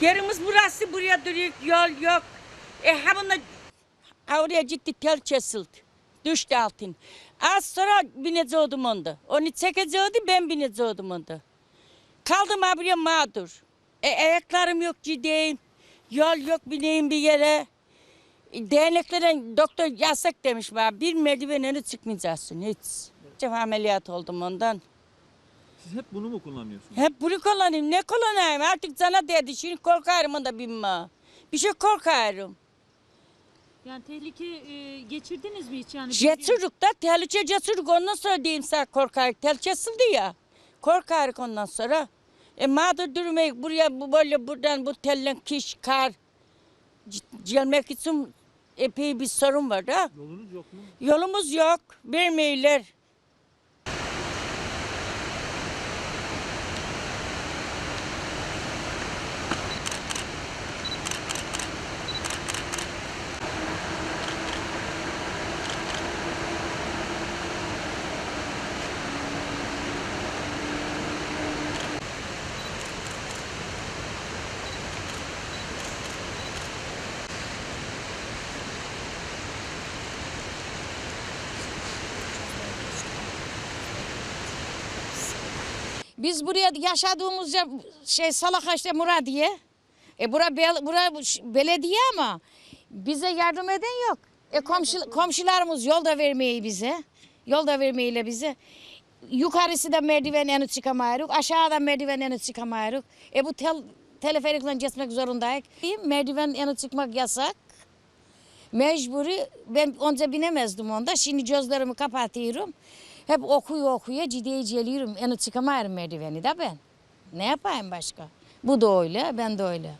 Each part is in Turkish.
Yerimiz burası buraya duruyor yol yok. E ha oraya ciddi tel kesildi. Düştü altın. Az sonra binecektim onda. Onu çekecektim ben binecektim onda. Kaldım ha buraya mağdur. E, ayaklarım yok ciddiyim. Yol yok bineyim bir yere. E, Değneklerden doktor yasak demiş bana. Bir merdivene çıkmayacaksın hiç. Ameliyat oldum ondan. Siz hep bunu mu kullanıyorsunuz? Hep bunu kullanayım. Ne kullanayım? Artık sana dedi. Şimdi korkarım onda binme. Bir şey korkarım. Yani tehlike e, geçirdiniz mi hiç yani? Cesurluk da tehlike cesurluk. Ondan sonra diyeyim sana korkarım. Tel kesildi ya. Korkarım ondan sonra. E mağdur durmayı buraya bu böyle buradan bu tellen kiş kar c- gelmek için epey bir sorun var da. Yolunuz yok mu? Yolumuz yok. Vermeyler. Biz buraya yaşadığımız şey Salakaş'ta Muradiye. E bura, bel, bura belediye ama bize yardım eden yok. E komşu, komşularımız yolda vermeyi bize. Yolda vermeyle bize. Yukarısı da merdiven yanı çıkamayırız. Aşağıda merdiven yanı çıkamayırız. E bu tel, teleferikle geçmek zorundayız. Merdiven yanı çıkmak yasak. Mecburi ben önce binemezdim onda. Şimdi gözlerimi kapatıyorum. Hep okuyor okuyor ciddiye geliyorum. Yani çıkamıyorum merdiveni de ben. Ne yapayım başka? Bu da öyle, ben de öyle.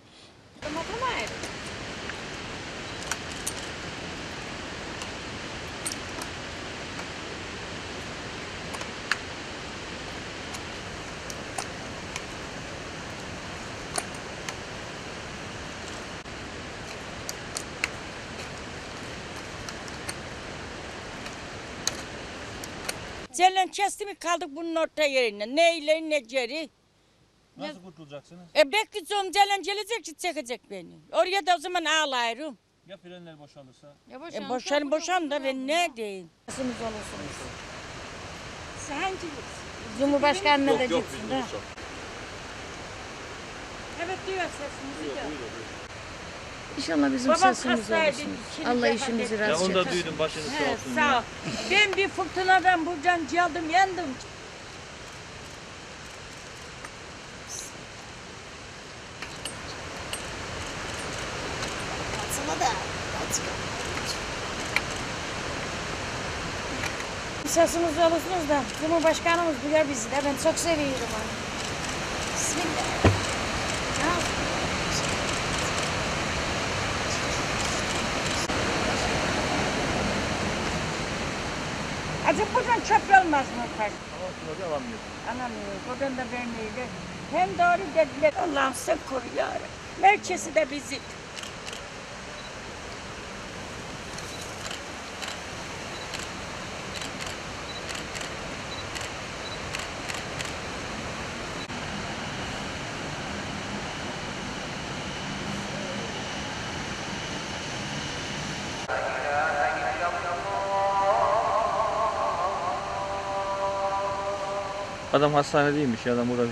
Cellen kesti mi kaldık bunun orta yerine. Ne ileri ne geri. Nasıl kurtulacaksınız? E bekleyeceğim Cellen gelecek ki çekecek beni. Oraya da o zaman ağlayırım. Ya frenler boşalırsa? E boşan boşan da ben ne diyeyim. Nasılsınız olursunuz? Sen Cumhurbaşkanına da gitsin de. Evet diyor sesimizi de. İnşallah bizim Babam sesimiz hastaydı, olursunuz. şimdi Allah vefat işinizi etti. Ya rast onu da duydum başınız sağ He, olsun. sağ ya. ol. Ben bir fırtınadan buradan geldim yandım. Sesimiz olursunuz da Cumhurbaşkanımız duyar bizi de. Ben çok seviyorum onu. Bismillah. Ha? Acaba buradan çöp olmaz mı? efendim? Ama şurada alamıyor. Anlamıyor. Buradan da vermeyle. Hem doğru dediler. Allah'ım sen koru yarabbim. Merkezi de bizi. Adam hastanedeymiş ya adam burada.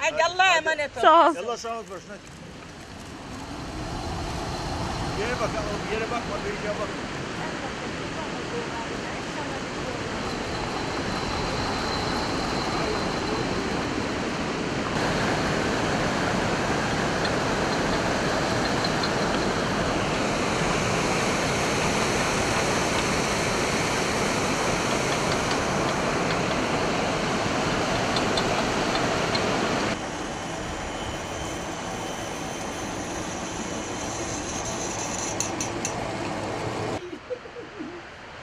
Hadi Allah'a emanet ol. Sağ ol. Yallah sağ ol başına. Yere bak, yere bakma, bir yere bak.